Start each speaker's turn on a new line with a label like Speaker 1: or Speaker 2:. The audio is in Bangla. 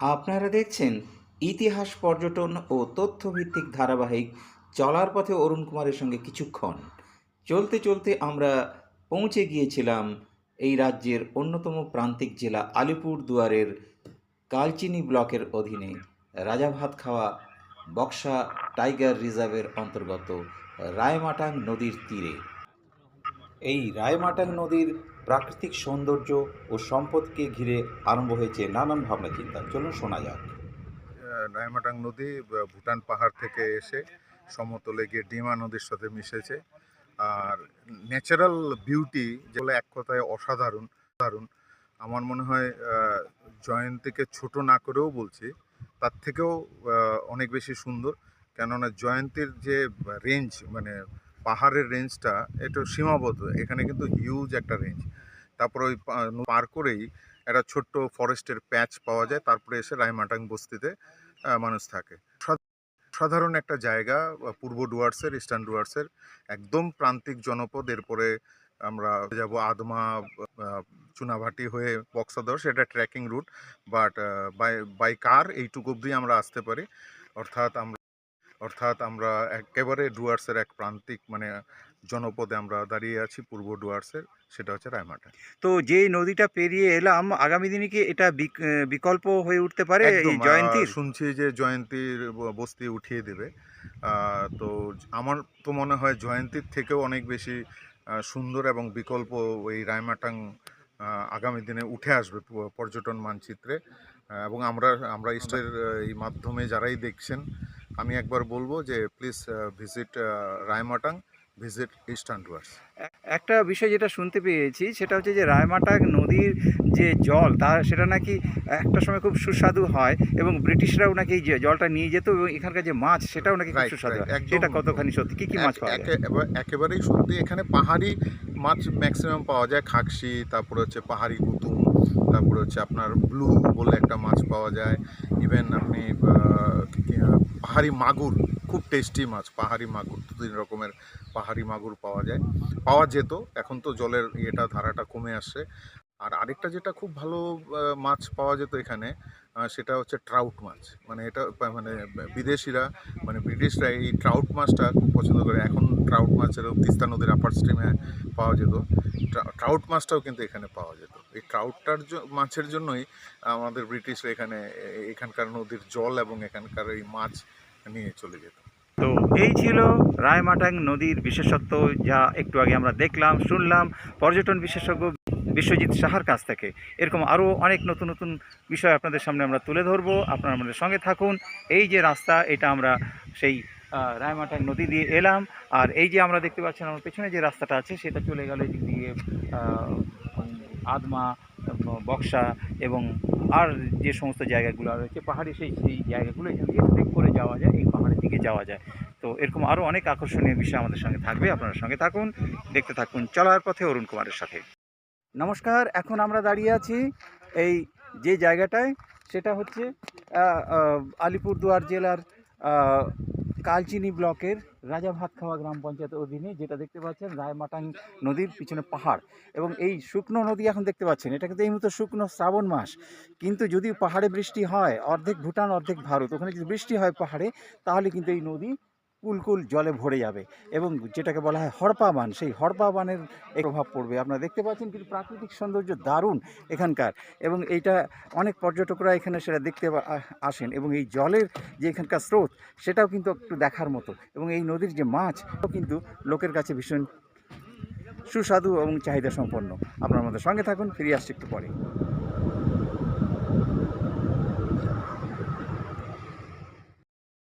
Speaker 1: আপনারা দেখছেন ইতিহাস, পর্যটন ও তথ্যভিত্তিক ধারাবাহিক চলার পথে অরুণ কুমারের সঙ্গে কিছুক্ষণ। চলতে চলতে আমরা পৌঁছে গিয়েছিলাম এই রাজ্যের অন্যতম প্রান্তিক জেলা আলিপুর দুয়ারের কালচিনি ব্লকের অধীনে। রাজাভাত খাওয়া বক্সা টাইগার রিজার্ভের অন্তর্গত রায়মাটাং নদীর তীরে। এই রায়মাটাং নদীর প্রাকৃতিক সৌন্দর্য ও সম্পদকে ঘিরে আরম্ভ হয়েছে নানান ভাবনা চিন্তা। চলুন শোনা যাক।
Speaker 2: রায়মাটাং নদী ভুটান পাহাড় থেকে এসে সমতলে গিয়ে ডিমা নদীর সাথে মিশেছে। আর ন্যাচারাল বিউটি যেগুলো এক কথায় অসাধারণ দারুণ আমার মনে হয় জয়ন্তীকে ছোট না করেও বলছি, তার থেকেও অনেক বেশি সুন্দর। কেননা জয়ন্তীর যে রেঞ্জ মানে পাহাড়ের রেঞ্জটা একটু সীমাবদ্ধ। এখানে কিন্তু হিউজ একটা রেঞ্জ তারপর ওই পার করেই একটা ছোট্ট ফরেস্টের প্যাচ পাওয়া যায়। তারপরে এসে রায়মাটাং বস্তিতে মানুষ থাকে। সাধারণ একটা জায়গা পূর্ব ডুয়ার্সের ইস্টার্ন ডুয়ার্সের, একদম প্রান্তিক জনপদ। এরপরে আমরা যাব আদমা চুনাভাটি হয়ে বক্সাদর। সেটা trekking route but by by car এইটুকু অবধি আমরা আসতে পারি। অর্থাৎ আমরা অর্থাৎ আমরা একেবারে ডুয়ার্সের এক প্রান্তিক মানে জনপদে আমরা দাঁড়িয়ে আছি পূর্ব ডুয়ার্সের সেটা হচ্ছে রায়মাটা।
Speaker 3: তো যে নদীটা পেরিয়ে এলাম আগামী দিনে কি এটা বিক- বিকল্প হয়ে উঠতে পারে এই জয়ন্তীর?
Speaker 2: শুনছি যে জয়ন্তীর বস্তি উঠিয়ে দেবে। তো আমার তো মনে হয় জয়ন্তীর থেকেও অনেক বেশি সুন্দর এবং বিকল্প এই রায়মাটাং আগামী দিনে উঠে আসবে পর্যটন মানচিত্রে। এবং আমরা আমরা ইস্টের এই মাধ্যমে যারাই দেখছেন আমি একবার বলব যে please visit Raimatang visit eastern Dooars
Speaker 3: একটা বিষয় যেটা শুনতে পেয়েছি সেটা হচ্ছে যে রায়মাটাং নদীর যে জল তা সেটা নাকি একটা সময় খুব সুস্বাদু হয় এবং ব্রিটিশরাও নাকি এই যে জলটা নিয়ে যেত এবং এখানকার যে মাছ সেটাও নাকি খুব সুস্বাদু হয়। সেটা কতখানি সত্যি? কী কী মাছ পাওয়া যায়?
Speaker 2: একেবারেই সত্যি এখানে পাহাড়ি মাছ ম্যাক্সিমাম পাওয়া যায় খাকসি তারপরে হচ্ছে পাহাড়ি কুতুম তারপরে হচ্ছে আপনার ব্লু বলে একটা মাছ পাওয়া যায়। ইভেন আপনি পাহাড়ি মাগুর, খুব টেস্টি মাছ, পাহাড়ি মাগুর দু তিন রকমের পাহাড়ি মাগুর পাওয়া যায়। পাওয়া যেত, এখন তো জলের ইয়েটা, ধারাটা কমে আসছে। আর আরেকটা যেটা খুব ভালো মাছ পাওয়া যেত এখানে সেটা হচ্ছে ট্রাউট মাছ। মানে এটা মানে বিদেশিরা মানে ব্রিটিশরা এই ট্রাউট মাছটা খুব পছন্দ করে। এখন ট্রাউট মাছের তিস্তা নদীর আপার স্ট্রিমে পাওয়া যেত। ট্রাউট মাছটাও কিন্তু এখানে পাওয়া যেত। এই ট্রাউটটার মাছের জন্যই আমাদের ব্রিটিশরা এখানে এখানকার নদীর জল এবং এখানকার এই মাছ নিয়ে চলে যেত
Speaker 3: তো এই ছিল রায়মাটাং নদীর বিশেষত্ব, যা একটু আগে আমরা দেখলাম, শুনলাম। পর্যটন বিশেষজ্ঞ বিশ্বজিৎ সাহার কাছ থেকে এরকম আরও অনেক নতুন নতুন বিষয় আপনাদের সামনে আমরা তুলে ধরবো। আপনারা আমাদের সঙ্গে থাকুন। এই যে রাস্তা, এটা আমরা সেই রায়মাটাং নদী দিয়ে এলাম। আর এই যে আমরা দেখতে পাচ্ছেন, আমার পেছনে যে রাস্তাটা আছে, সেটা চলে গেল এদিক দিয়ে আদমা বক্সা এবং আর যে সমস্ত জায়গাগুলো রয়েছে, পাহাড়ে সেই সেই জায়গাগুলো এখান দিয়ে ট্রেক করে যাওয়া যায়, এই পাহাড়ের দিকে যাওয়া যায়। তো এরকম আরও অনেক আকর্ষণীয় বিষয় আমাদের সঙ্গে থাকবে, আপনার সঙ্গে থাকুন, দেখতে থাকুন, চলার পথে অরুণ কুমারের সাথে। নমস্কার, এখন আমরা দাঁড়িয়ে আছি এই যে জায়গাটায়, সেটা হচ্ছে আলিপুরদুয়ার জেলার কালচিনি ব্লকের রাজা ভাতখাওয়া গ্রাম পঞ্চায়েতের অধীনে, যেটা দেখতে পাচ্ছেন রায়মাটাং নদীর পিছনে পাহাড়। এবং এই শুকনো নদী এখন দেখতে পাচ্ছেন, এটা কিন্তু এই মতো শুকনো শ্রাবণ মাস। কিন্তু যদি পাহাড়ে বৃষ্টি হয়, অর্ধেক ভুটান, অর্ধেক ভারত, ওখানে যদি বৃষ্টি হয় পাহাড়ে, তাহলে কিন্তু এই নদী কুলকুল জলে ভরে যাবে এবং যেটাকে বলা হয় হড়পা বান সেই হড়পা বানের প্রভাব পড়বে। আপনারা দেখতে পাচ্ছেন কিন্তু প্রাকৃতিক সৌন্দর্য দারুণ এখানকার এবং এইটা অনেক পর্যটকরা এখানে সেটা দেখতে আসেন এবং এই জলের যে এখানকার স্রোত, সেটাও কিন্তু একটু দেখার মতো এবং এই নদীর যে মাছ কিন্তু লোকের কাছে ভীষণ সুস্বাদু এবং চাহিদা সম্পন্ন আপনার আমাদের সঙ্গে থাকুন, ফিরে আসছি একটু পরে।